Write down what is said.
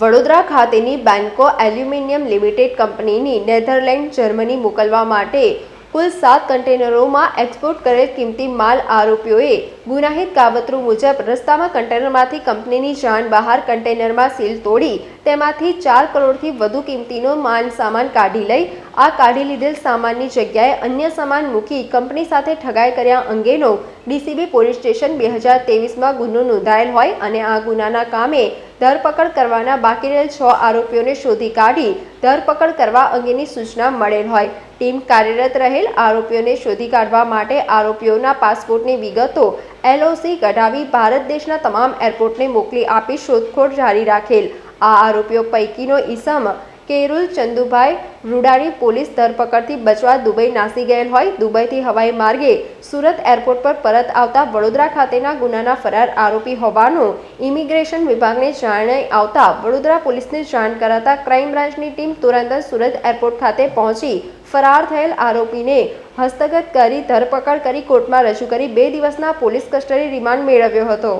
વડોદરા ખાતેની Banco aluminium limited કંપનીની Netherland, Germany મોકલવા માટે કુલ સાત કન્ટેનરોમાં એક્સપોર્ટ કરેલ કિંમતી માલ આરોપીઓએ ગુનાહિત કાવતરું મુજબ રસ્તામાં કન્ટેનરમાંથી કંપનીની જાણ બહાર કન્ટેનરમાં સીલ તોડી તેમાંથી ચાર કરોડથી વધુ કિંમતીનો માલ સામાન કાઢી લઈ આ કાઢી લીધેલ સામાનની જગ્યાએ અન્ય સામાન મૂકી કંપની સાથે ઠગાઈ કર્યા અંગેનો ડીસીબી પોલીસ સ્ટેશન બે હજાર તેવીસમાં ગુનો નોંધાયેલ હોય અને આ ગુનાના કામે ધરપકડ કરવાના બાકી રહેલ છ આરોપીઓને શોધી કાઢી ધરપકડ કરવા અંગેની સૂચના મળેલ હોય. ટીમ કાર્યરત રહેલ આરોપીઓને શોધી કાઢવા માટે આરોપીઓના પાસપોર્ટની વિગતો એલઓસી કઢાવી ભારત દેશના તમામ એરપોર્ટને મોકલી આપી શોધખોળ જારી રાખેલ. આ આરોપીઓ પૈકીનો ઈસમ કેરુલ ચંદુભાઈ રૂડાની પોલીસ ધરપકડથી બચવા દુબઈ નાસી ગયેલ હોય. દુબઈથી હવાઈ માર્ગે સુરત એરપોર્ટ પર પરત આવતા વડોદરા ખાતેના ગુનાના ફરાર આરોપી હોવાનું ઇમિગ્રેશન વિભાગને જાણ આવતા વડોદરા પોલીસને જાણ કરાતા ક્રાઇમ બ્રાન્ચની ટીમ તુરંત સુરત એરપોર્ટ ખાતે પહોંચી ફરાર થયેલ આરોપીને હસ્તગત કરી ધરપકડ કરી કોર્ટમાં રજૂ કરી બે દિવસના પોલીસ કસ્ટડી રિમાન્ડ મેળવ્યો હતો.